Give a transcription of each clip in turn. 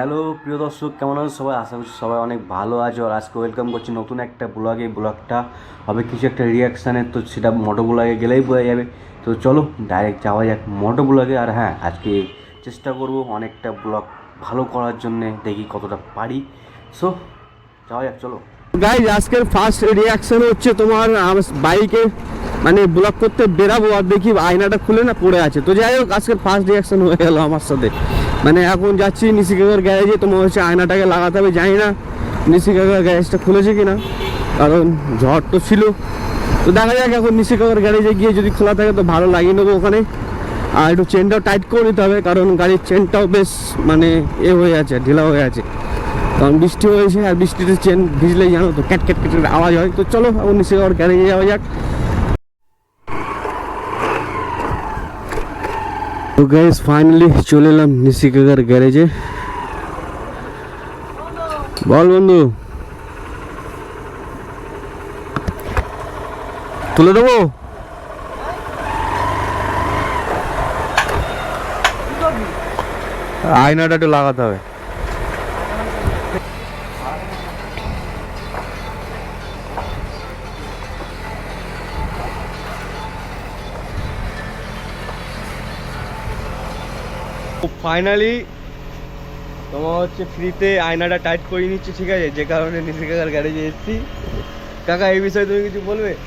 Hello, প্রিয় দর্শক, কেমন আছো সবাই? আশা করছি সবাই অনেক ভালো আছো। আর আজকে ওয়েলকাম করছি নতুন একটা ব্লগে ব্লগটা হবে কিছু একটা রিয়াকশানের তো সেটা মোটো ব্লগে গেলেই বোঝা যাবে। তো চলো ডাইরেক্ট যাওয়া যাক মোটো ব্লগে আর হ্যাঁ আজকে চেষ্টা করব অনেকটা ব্লগ ভালো করার জন্য, দেখি কতটা পারি। সো যাওয়া যাক, চলো। গাইজ আজকের ফার্স্ট রিয়াকশন হচ্ছে তোমার বাইকে মানে ব্লক করতে বেরাবো আর দেখি আয়নাটা খুলে না পড়ে আছে। তো যাই হোক, আজকের ফার্স্ট রিয়াকশন হয়ে গেল আমার সাথে। মানে এখন যাচ্ছি নিশিকাগার গ্যারেজে তোমার হচ্ছে আয়নাটাকে লাগাতে হবে, জানি না নিশিকাগার গ্যারেজটা খুলেছে কি না কারণ ঝড় তো ছিল। তো দেখা যাক এখন নিশিকাগার গ্যারেজে গিয়ে যদি খোলা থাকে তো ভালো লাগিয়ে নেব ওখানে। আর একটু চেনটাও টাইট করে নিতে হবে, কারণ গাড়ির চেনটাও বেশ মানে এ হয়ে আছে, ঢিলা হয়ে আছে। কারণ বৃষ্টি হয়েছে আর বৃষ্টিতে চেন ভিজলেই জানো তো, ক্যাট ক্যাট ক্যাট আওয়াজ হয়। তো চলো, এখন আবার গ্যারেজে যাওয়া যাক। তো গাইজ ফাইনালি চলে এলাম নিশিকাগার গ্যারেজে বল বন্ধু। তুলে দেবো? আয়নাটা একটু লাগাতে হবে। ফাইনালি তোমার হচ্ছে ফ্রিতে আয়নাটা টাইট করে নিচ্ছে ঠিক আছে? যে কারণে নিজে কাকার গ্যারেজে এসেছি। কাকা এই বিষয়ে তুমি কিছু বলবে?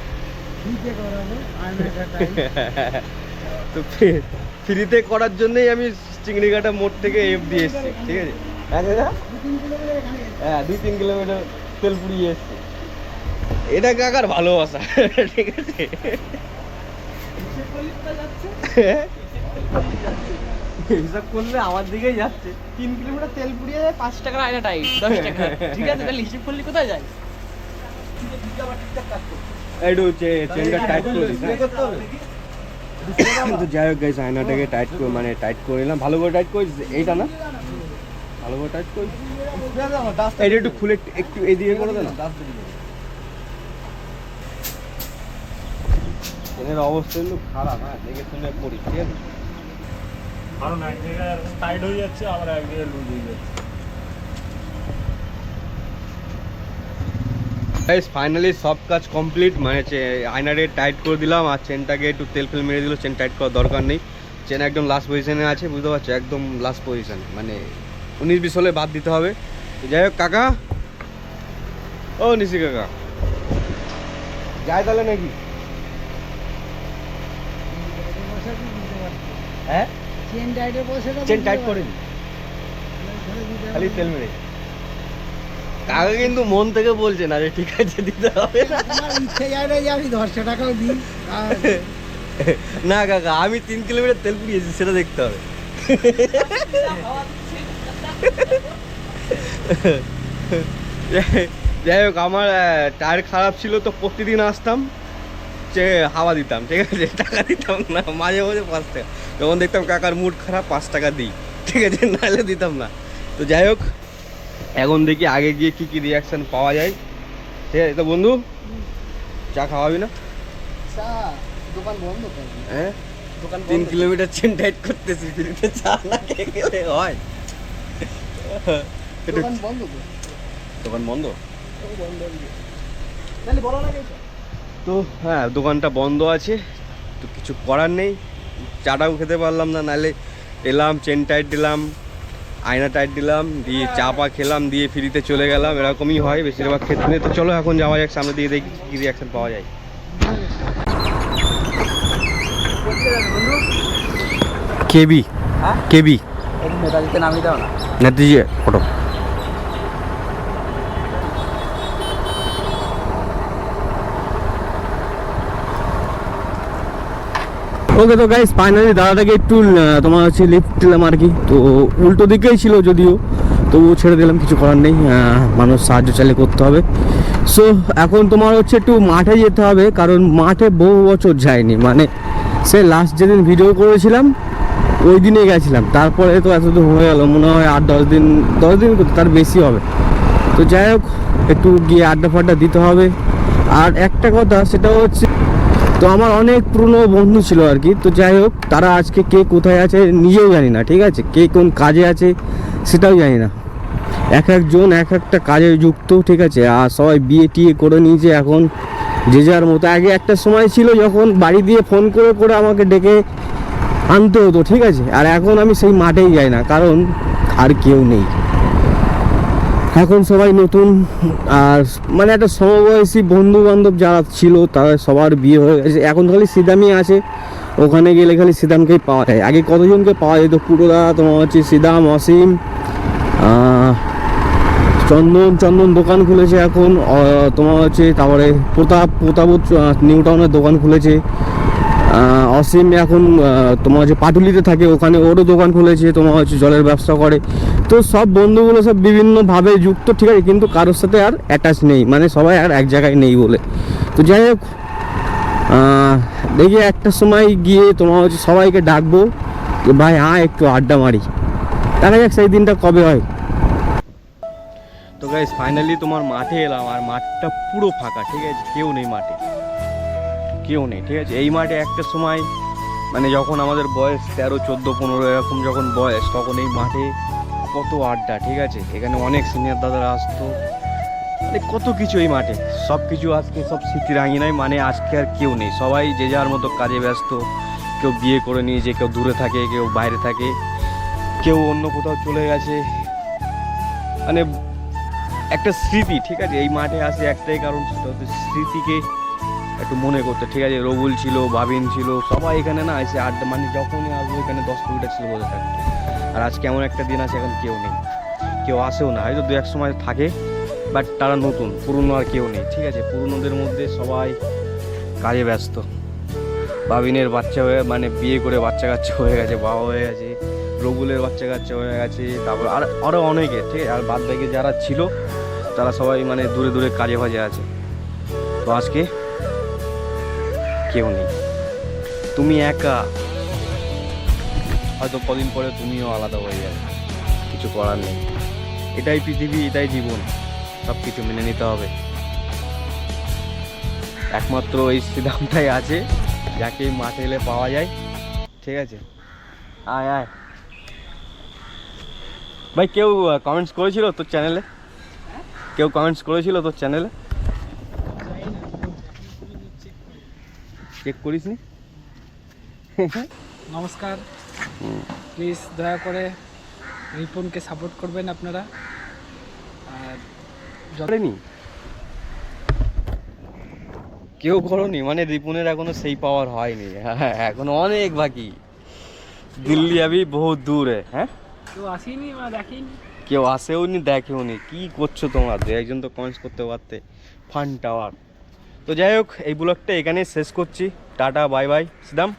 তো ফ্রি- ফ্রিতে করার জন্যই আমি চিংড়িঘাটা মোড় থেকে এফ দিয়ে এসেছি ঠিক আছে? হ্যাঁ কাকা? হ্যাঁ দুই তিন কিলোমিটার তেল পুড়িয়ে এসেছি। এটা কাকার ভালোবাসা ঠিক আছে? হিসাব করলে আমার দিকেই যাচ্ছে। তিন কিলোমিটার তেল পুড়িয়ে যায় পাঁচ টাকার আয়না টাইট দশ টাকা। ঠিক আছে তাহলে হিসেব করলে কোথায় যায়? একটু চেনটা টাইট করে দিস হ্যাঁ? তো যাই হোক গাইস আয়নাটাকে টাইট করে মানে টাইট করে নিলাম। ভালো করে টাইট করে এইটা না? ভালো করে টাইট করে এটা একটু খুলে একটু- এদিকে করে দে না। ট্রেনের অবস্থা কিন্তু খারাপ হ্যাঁ। দেখে শুনে পড়ি ঠিক আছে? কারণ এক জায়গায় টাইট হয়ে যাচ্ছে, আবার এক জায়গায় লুজ হয়ে যাচ্ছে। গাইস ফাইনালি সব কাজ কমপ্লিট মানে আয়নারে টাইট করে দিলাম, আর চেনটাকে একটু তেল ফেল মেরে দিল চেন টাইট করার দরকার নেই। চেন একদম লাস্ট পজিশনে আছে, বুঝতে পারছ? একদম লাস্ট পজিশন মানে উনিশ বিশ হলে বাদ দিতে হবে। যাই হোক, কাকা। ও, নিশি কাকা। যায় তাহলে নাকি? হ্যাঁ? চেন টাইটের পয়সাটা চেন টাইট খালি তেল মেরে। কাকা কিন্তু মন থেকে বলছে না রে ঠিক আছে দিতে হবে না। ইচ্ছে যায় না যে আমি টাকাও দিই। না কাকা আমি তিন কিলোমিটার তেল পুড়িয়েছি সেটা দেখতে হবে। যাই হোক আমার টায়ার খারাপ ছিল তো প্রতিদিন আসতাম। যে হাওয়া দিতাম ঠিক আছে? টাকা দিতাম না মাঝে মাঝে পাঁচ টাকা। যখন দেখতাম কাকার মুড খারাপ পাঁচ টাকা দিই ঠিক আছে? নাহলে দিতাম না। তো যাই হোক এখন দেখি আগে গিয়ে কী কী রিয়াকশান পাওয়া যায়। ঠিক আছে? তো বন্ধু চা খাওয়াবি না? দোকান বন্ধ হ্যাঁ? দোকান তিন কিলোমিটার চেন টাইট করতেছি। ফ্রিতে চা না খেয়ে হয়। দোকান বন্ধ দোকান বন্ধ? বন্ধ। তো হ্যাঁ দোকানটা বন্ধ আছে তো কিছু করার নেই। চাটাও খেতে পারলাম না নাহলে এলাম চেন টাইট দিলাম আয়না টাইট দিলাম দিয়ে চা পা খেলাম দিয়ে ফ্রিতে চলে গেলাম এরকমই হয় বেশিরভাগ ক্ষেত্রে। তো চলো এখন যাওয়া যাক সামনে দিয়ে দেখি কী রিয়াকশন পাওয়া যায়। কেবি হ্যাঁ? কেবি। নেতাজিতে নামিয়ে দাও না না। দিজিয়ে ফটো। ওকে তো গাইস ফাইনালি দাদাটাকে একটু তোমার হচ্ছে লিফট দিলাম আর কি। তো উল্টো দিকেই ছিল যদিও, তবুও ছেড়ে দিলাম, কিছু করার নেই। মানুষ সাহায্য চালিয়ে করতে হবে। সো এখন তোমার হচ্ছে একটু মাঠে যেতে হবে, কারণ মাঠে বহু বছর যায়নি। মানে সে লাস্ট যেদিন ভিডিও করেছিলাম, ওই দিনে গেছিলাম। তারপরে তো এত দূর হয়ে গেল, মনে হয় আট দশ দিন দশ দিন তার বেশি হবে। তো যাই হোক, একটু গিয়ে আড্ডা ফাড্ডা দিতে হবে। আর একটা কথা, সেটা হচ্ছে তো আমার অনেক পুরনো বন্ধু ছিল আর কি। তো যাই হোক, তারা আজকে কে কোথায় আছে নিজেও জানি না, ঠিক আছে? কে কোন কাজে আছে সেটাও জানি না। এক একজন, এক একটা কাজে যুক্ত, ঠিক আছে? আর সবাই বিয়ে টিয়ে করে নিয়েছে এখন, যে যার মতো। আগে একটা সময় ছিল যখন বাড়ি দিয়ে ফোন করে করে আমাকে ডেকে আনতে হতো, ঠিক আছে? আর এখন আমি সেই মাঠেই যাই না, কারণ আর কেউ নেই। এখন সবাই নতুন, আর মানে একটা সমবয়সী বন্ধু বান্ধব যারা ছিল তারা সবার বিয়ে হয়ে গেছে। এখন খালি সিদামই আছে, ওখানে গেলে খালি সিদামকেই পাওয়া যায়। আগে কতজনকে পাওয়া যেত? পুরোদা তোমার হচ্ছে সিদাম, অসীম চন্দন চন্দন দোকান খুলেছে এখন তোমার হচ্ছে তারপরে প্রতাপ প্রতাপ নিউ টাউনের দোকান খুলেছে। অসীম এখন তোমার হচ্ছে পাটুলিতে থাকে, ওখানে ওরও দোকান খুলেছে, তোমার হচ্ছে জলের ব্যবসা করে। তো সব বন্ধুগুলো সব বিভিন্নভাবে যুক্ত, ঠিক আছে, কিন্তু কারোর সাথে আর অ্যাটাচ নেই। মানে সবাই আর এক জায়গায় নেই বলে। তো যাই হোক দেখি একটা সময় গিয়ে তোমার হচ্ছে সবাইকে ডাকবো যে, ভাই হ্যাঁ একটু আড্ডা মারি। দেখা যাক সেই দিনটা কবে হয়। তো গাইজ ফাইনালি তোমার মাঠে এলাম, আর মাঠটা পুরো ফাঁকা, ঠিক আছে? কেউ নেই মাঠে। কেউ নেই, ঠিক আছে? এই মাঠে একটা সময় মানে যখন আমাদের বয়স তেরো, চোদ্দ, পনেরো, এরকম যখন বয়স, তখন এই মাঠে কত আড্ডা, ঠিক আছে? এখানে অনেক সিনিয়র দাদারা আসতো। মানে কত কিছু এই মাঠে। সব কিছু আজকে সব স্মৃতি রাঙিনায় মানে আজকে আর কেউ নেই। সবাই যে যার মতো কাজে ব্যস্ত। কেউ বিয়ে করে নিয়েছে, কেউ দূরে থাকে, কেউ বাইরে থাকে। কেউ অন্য কোথাও চলে গেছে। মানে একটা স্মৃতি, ঠিক আছে? এই মাঠে আসে একটাই কারণ, সেটা হচ্ছে স্মৃতিকে একটু মনে করতে। ঠিক আছে? রবুল ছিল, বাবিন ছিল, সবাই এখানে না এসে আড্ডা মানে যখনই আসব এখানে দশ কিলোমিটার ছিল বসে থাকতো আর আজকে এমন একটা দিন আছে এখন কেউ নেই। কেউ আসেও না, হয়তো দু এক সময় থাকে বাট তারা নতুন, পুরনো আর কেউ নেই, ঠিক আছে? পুরনোদের মধ্যে সবাই কাজে ব্যস্ত। বাবিনের বাচ্চা হয়ে মানে বিয়ে করে বাচ্চা কাচ্চা হয়ে গেছে, বাবা হয়ে গেছে, রবুলের বাচ্চা কাচ্চা হয়ে গেছে, তারপর আর আরও অনেকে, ঠিক আর বাদ বাকি যারা ছিল, তারা সবাই মানে দূরে দূরে কাজে ভাজে আছে। তো আজকে কেউ নেই। তুমি একা হয়তো কদিন পরে তুমিও আলাদা হয়ে যাবে। কিছু করার নেই। এটাই পৃথিবী এটাই জীবন। সব কিছু মেনে নিতে হবে। একমাত্র এই সিদ্ধান্তটাই আছে যাকে মাঠে এলে পাওয়া যায়। ঠিক আছে? আয় আয়। ভাই কেউ কমেন্টস করেছিল তোর চ্যানেলে কেউ কমেন্টস করেছিল তোর চ্যানেলে চেক করিস নি নমস্কার। প্লিজ দয়া করে রিপনকে সাপোর্ট করবেন আপনারা। আর করেনি কেউ করনি? মানে রিপুনের এখনও সেই পাওয়ার হয়নি। হ্যাঁ এখনও অনেক বাকি। দিল্লি আবি বহুত দূরে হ্যাঁ? কেউ আসেনি বা দেখেনি? কেউ আসেও নি দেখেও নি কি করছ তোমরা? দু একজন তো কমেন্টস করতে পারতে। ফান টাওয়ার তো যাই হোক এই ব্লগটা এখানেই শেষ করছি। Tata bye bye Sidam.